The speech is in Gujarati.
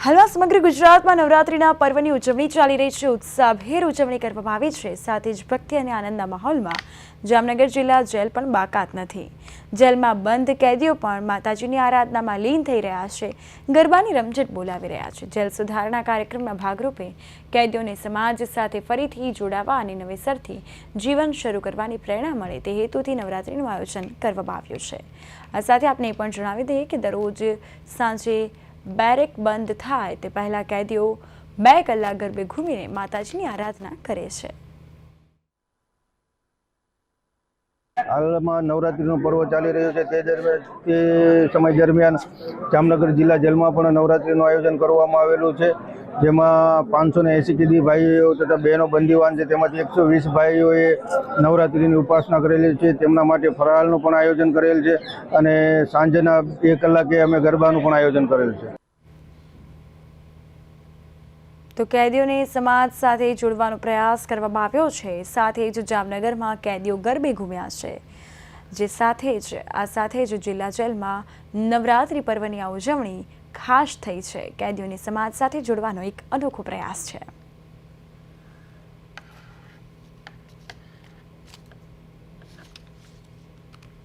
હાલમાં સમગ્ર ગુજરાતમાં નવરાત્રિના પર્વની ઉજવણી ચાલી રહી છે. ઉત્સાહભેર ઉજવણી કરવામાં આવી છે. સાથે જ ભક્તિ અને આનંદના માહોલમાં જામનગર જિલ્લા જેલ પણ બાકાત નથી. જેલમાં બંધ કેદીઓ પણ માતાજીની આરાધનામાં લીન થઈ રહ્યા છે. ગરબાની રમઝટ બોલાવી રહ્યા છે. જેલ સુધારણા કાર્યક્રમના ભાગરૂપે કેદીઓને સમાજ સાથે ફરીથી જોડાવા અને નવેસરથી જીવન શરૂ કરવાની પ્રેરણા મળે તે હેતુથી નવરાત્રિનું આયોજન કરવામાં આવ્યું છે. આ સાથે આપણે એ પણ જણાવી દઈએ કે દરરોજ સાંજે બેરેક બંધ થાય તે પહેલાં કેદીઓ બે કલાક ગરબે ઘૂમીને માતાજીની આરાધના કરે છે. હાલમાં નવરાત્રિનો પર્વ ચાલી રહ્યો છે. તે દરમિયાન, તે સમય દરમિયાન જામનગર જિલ્લા જેલમાં પણ નવરાત્રિનું આયોજન કરવામાં આવેલું છે. જેમાં પાંચસો ને એંસી કેદી ભાઈઓ તથા બહેનો બંદીવાન છે. તેમાંથી એકસો વીસ ભાઈઓએ નવરાત્રિની ઉપાસના કરેલી છે. તેમના માટે ફરાળનું પણ આયોજન કરેલ છે અને સાંજના બે કલાકે અમે ગરબાનું પણ આયોજન કરેલ છે. તો કેદીઓને સમાજ સાથે જોડવાનો પ્રયાસ કરવામાં આવ્યો છે. સાથે જ જામનગરમાં કેદીઓ ગરબે ઘૂમ્યા છે. જે સાથે જ, આ સાથે જ જિલ્લા જેલમાં નવરાત્રિ પર્વની ઉજવણી ખાસ થઈ છે કેદીઓની સમાજ સાથે જોડવાનો એક અનોખો પ્રયાસ છે.